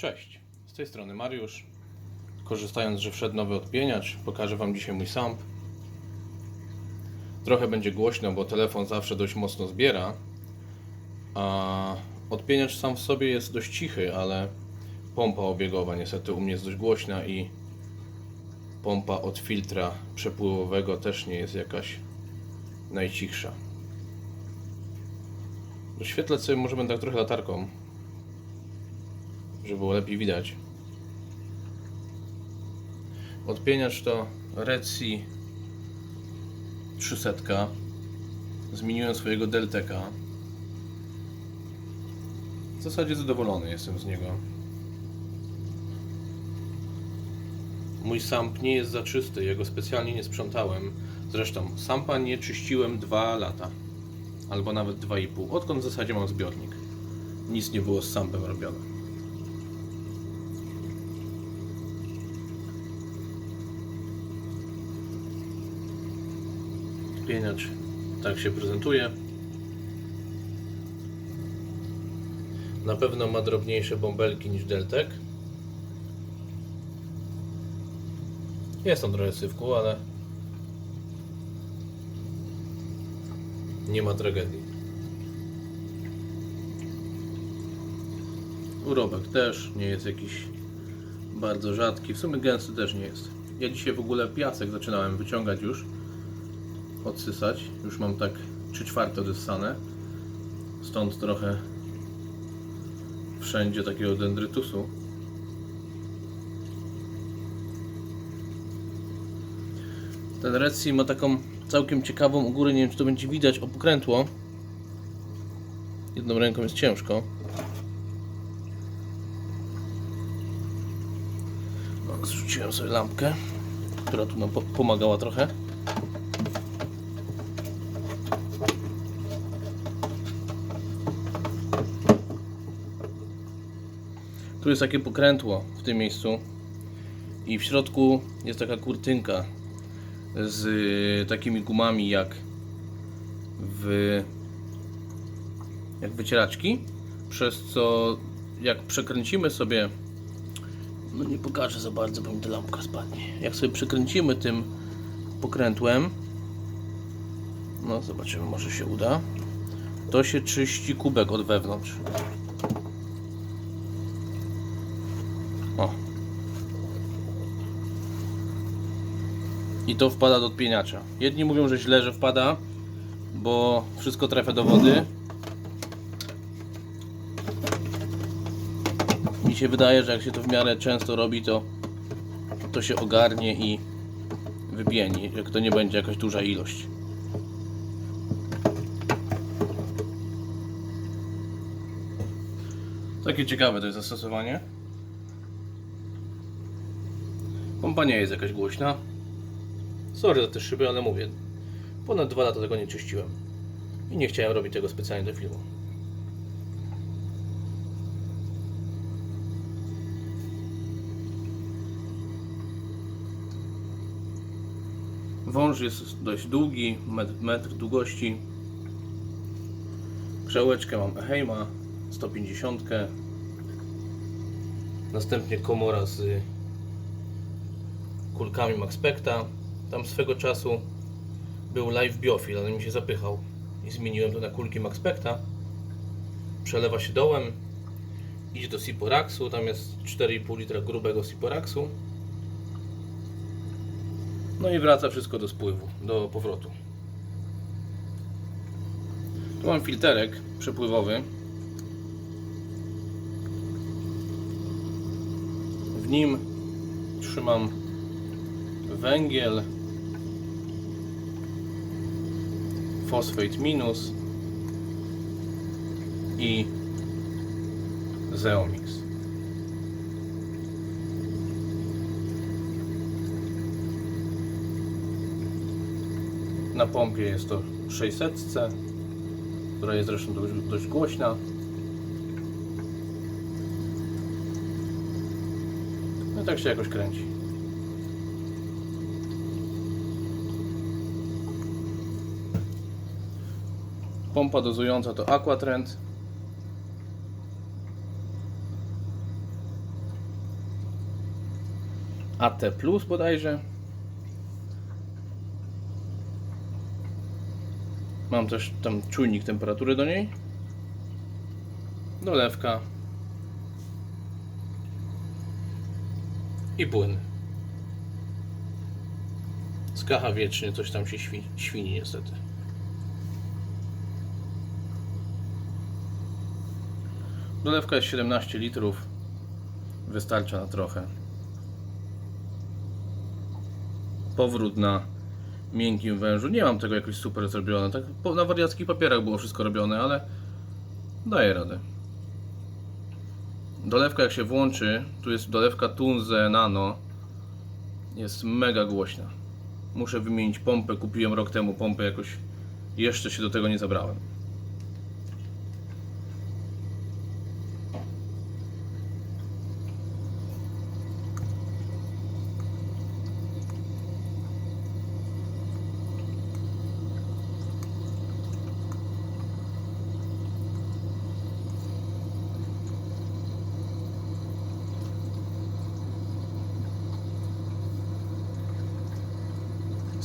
Cześć, z tej strony Mariusz. Korzystając, że wszedł nowy odpieniacz, pokażę Wam dzisiaj mój samp. Trochę będzie głośno, bo telefon zawsze dość mocno zbiera. A odpieniacz sam w sobie jest dość cichy, ale pompa obiegowa niestety u mnie jest dość głośna i pompa od filtra przepływowego też nie jest jakaś najcichsza. Doświetlać sobie może będę tak trochę latarką, żeby było lepiej widać. Odpieniacz to Redsi 300. Zmieniłem swojego Delteka. W zasadzie zadowolony jestem z niego. Mój samp nie jest za czysty, jego specjalnie nie sprzątałem. Zresztą sampa nie czyściłem 2 lata. Albo nawet 2,5. Odkąd w zasadzie mam zbiornik. Nic nie było z sampem robione. Pieniacz tak się prezentuje. Na pewno ma drobniejsze bąbelki niż Deltek. Jest tam trochę syfku, ale nie ma tragedii. Urobek też nie jest jakiś bardzo rzadki. W sumie gęsty też nie jest. Ja dzisiaj w ogóle piasek zaczynałem wyciągać już odsysać. Już mam tak 3 czwarte odyssane. Stąd trochę wszędzie takiego dendrytusu. Ten Red Sea ma taką całkiem ciekawą u góry, nie wiem czy to będzie widać, opokrętło. Jedną ręką jest ciężko. Zrzuciłem sobie lampkę, która tu nam po- pomagała trochę. Tu jest takie pokrętło w tym miejscu i w środku jest taka kurtynka z y, takimi gumami jak w jak wycieraczki przez co jak przekręcimy sobie no nie pokażę za bardzo, bo mi ta lampka spadnie. Jak sobie przekręcimy tym pokrętłem no zobaczymy, może się uda. To się czyści kubek od wewnątrz I to wpada do odpieniacza. Jedni mówią, że źle, że wpada, bo wszystko trafia do wody. Mi się wydaje, że jak się to w miarę często robi, to to się ogarnie i wypieni, jak to nie będzie jakaś duża ilość. Takie ciekawe to jest zastosowanie. Pompa nie jest jakaś głośna. Sorry za te szyby, ale mówię. Ponad dwa lata tego nie czyściłem. I nie chciałem robić tego specjalnie do filmu. Wąż jest dość długi, metr, metr długości. Przełeczkę mam Eheima 150. Następnie komora z kulkami Max Specta. Tam swego czasu był Live Biofil, ale mi się zapychał i zmieniłem to na kulki Max Specta. Przelewa się dołem, idzie do Siporaxu, tam jest 4,5 litra grubego Siporaxu. No i wraca wszystko do spływu, do powrotu. Tu mam filterek przepływowy. W nim trzymam węgiel, fosfat minus i zeomix. Na pompie jest to 600, która jest zresztą dość, dość głośna. No tak się jakoś kręci. Pompa dozująca to Aquatrend. AT Plus bodajże. Mam też tam czujnik temperatury do niej. Dolewka. I płyn. Z kacha wiecznie coś tam się świ świni niestety. Dolewka jest 17 litrów. Wystarcza na trochę. Powrót na miękkim wężu. Nie mam tego jakoś super zrobione. Tak na wariackich papierach było wszystko robione, ale daje radę. Dolewka jak się włączy, tu jest dolewka Tunze Nano. Jest mega głośna. Muszę wymienić pompę. Kupiłem rok temu pompę jakoś. Jeszcze się do tego nie zabrałem.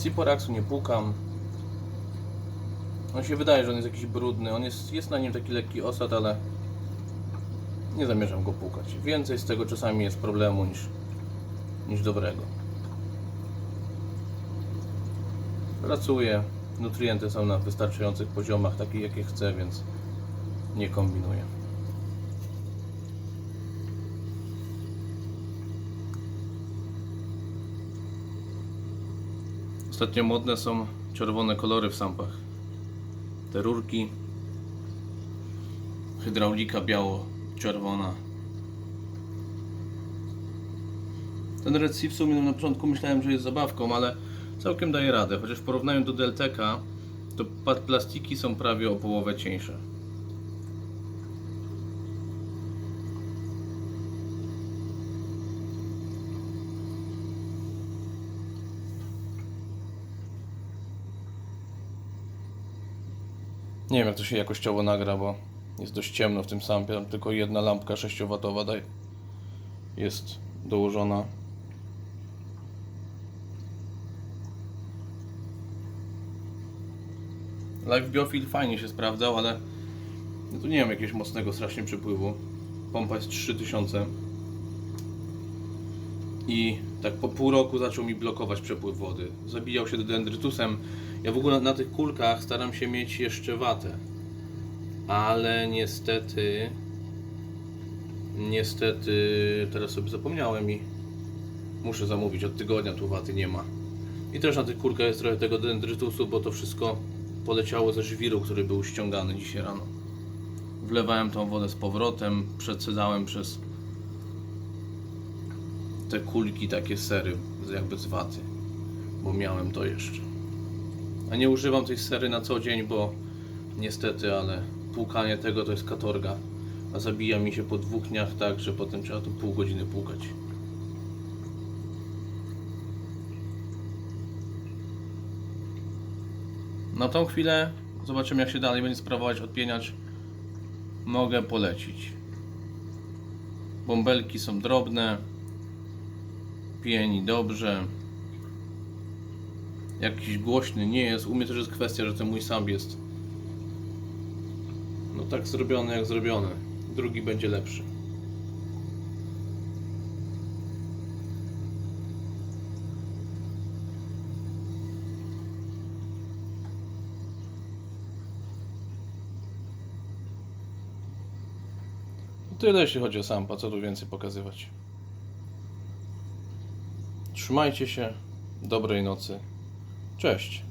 Siporaxu nie pukam. On się wydaje, że on jest jakiś brudny. On jest, jest na nim taki lekki osad, ale nie zamierzam go pukać. Więcej z tego czasami jest problemu niż, niż dobrego. Pracuję. Nutrienty są na wystarczających poziomach, takich jakie chcę, więc nie kombinuję. Ostatnio modne są czerwone kolory w sampach. Te rurki. Hydraulika biało-czerwona. Ten Red Sea w sumie na początku myślałem, że jest zabawką, ale całkiem daje radę. Chociaż w porównaniu do Delteka, to plastiki są prawie o połowę cieńsze. Nie wiem jak to się jakościowo nagra, bo jest dość ciemno w tym sampie. Tylko jedna lampka 6W daj jest dołożona. Live Biofil fajnie się sprawdzał, ale no tu nie wiem jakiegoś mocnego strasznie przepływu. Pompa jest 3000 i tak po pół roku zaczął mi blokować przepływ wody. Zabijał się dendrytusem. Ja w ogóle na tych kulkach staram się mieć jeszcze watę. Ale niestety niestety teraz sobie zapomniałem i muszę zamówić od tygodnia tu waty nie ma. I też na tych kulkach jest trochę tego dendrytusu, bo to wszystko poleciało ze żwiru, który był ściągany dzisiaj rano. Wlewałem tą wodę z powrotem, przecedzałem przez te kulki, takie sery, jakby z waty, bo miałem to jeszcze. A nie używam tej sery na co dzień, bo niestety, ale płukanie tego to jest katorga. A zabija mi się po dwóch dniach tak, że potem trzeba tu pół godziny płukać. Na tą chwilę zobaczymy jak się dalej będzie sprawować odpieniacz. Mogę polecić. Bąbelki są drobne. Pieni dobrze. Jakiś głośny nie jest. U mnie też jest kwestia, że ten mój sam jest. No tak zrobiony jak zrobiony. Drugi będzie lepszy. Tyle jeśli chodzi o sampa, co tu więcej pokazywać. Trzymajcie się, dobrej nocy. Cześć.